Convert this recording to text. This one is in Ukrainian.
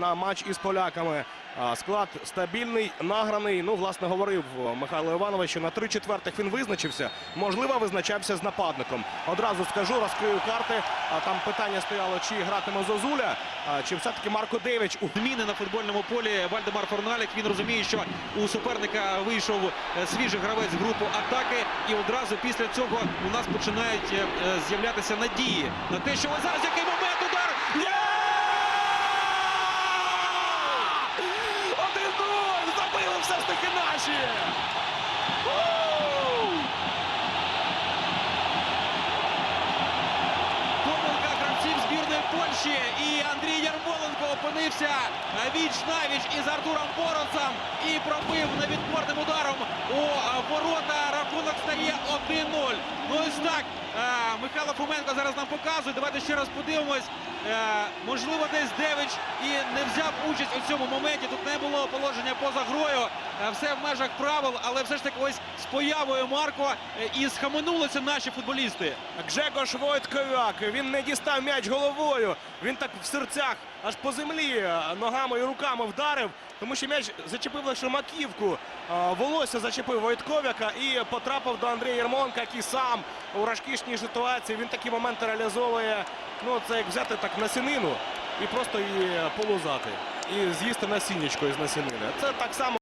на матч із поляками. Склад стабільний, награний. Ну, власне, говорив Михайло Іванович, що на три четвертих він визначився. Можливо, визначався з нападником. Одразу скажу, розкрию карти. А там питання стояло, чи гратиме Зозуля, чи все-таки Марко Девич у Зміни на футбольному полі Вальдемар Форналік. Він розуміє, що у суперника вийшов е, свіжий гравець групу атаки, і одразу після цього у нас починають е, е, з'являтися надії на те, що зараз який момент удар. Все ж таки наші! Помилка гравців збірної Польщі. І Андрій Ярмоленко опинився віч навіч із Артуром Боронцем і пробив невідпорним ударом у стає 1-0. Ну ось так. е, Михайло Фоменко зараз нам показує. Давайте ще раз подивимось. Е, Можливо, десь Девич і не взяв участь у цьому моменті. Тут не було положення поза грою. Е, Все в межах правил, але все ж таки ось з появою Марко е, і схаменулися наші футболісти. Гжегош Войтковяк. Він не дістав м'яч головою. Він так в серцях аж по землі е, ногами і руками вдарив, тому що м'яч зачепив лише маківку. Волосся зачепив Войтковяка і потрапив до Андрія Єрмонка, який сам у розкішній ситуації. Він такі моменти реалізовує. Ну, це як взяти так насінину і просто її полузати. І з'їсти насіннячко із насінини. Це так само.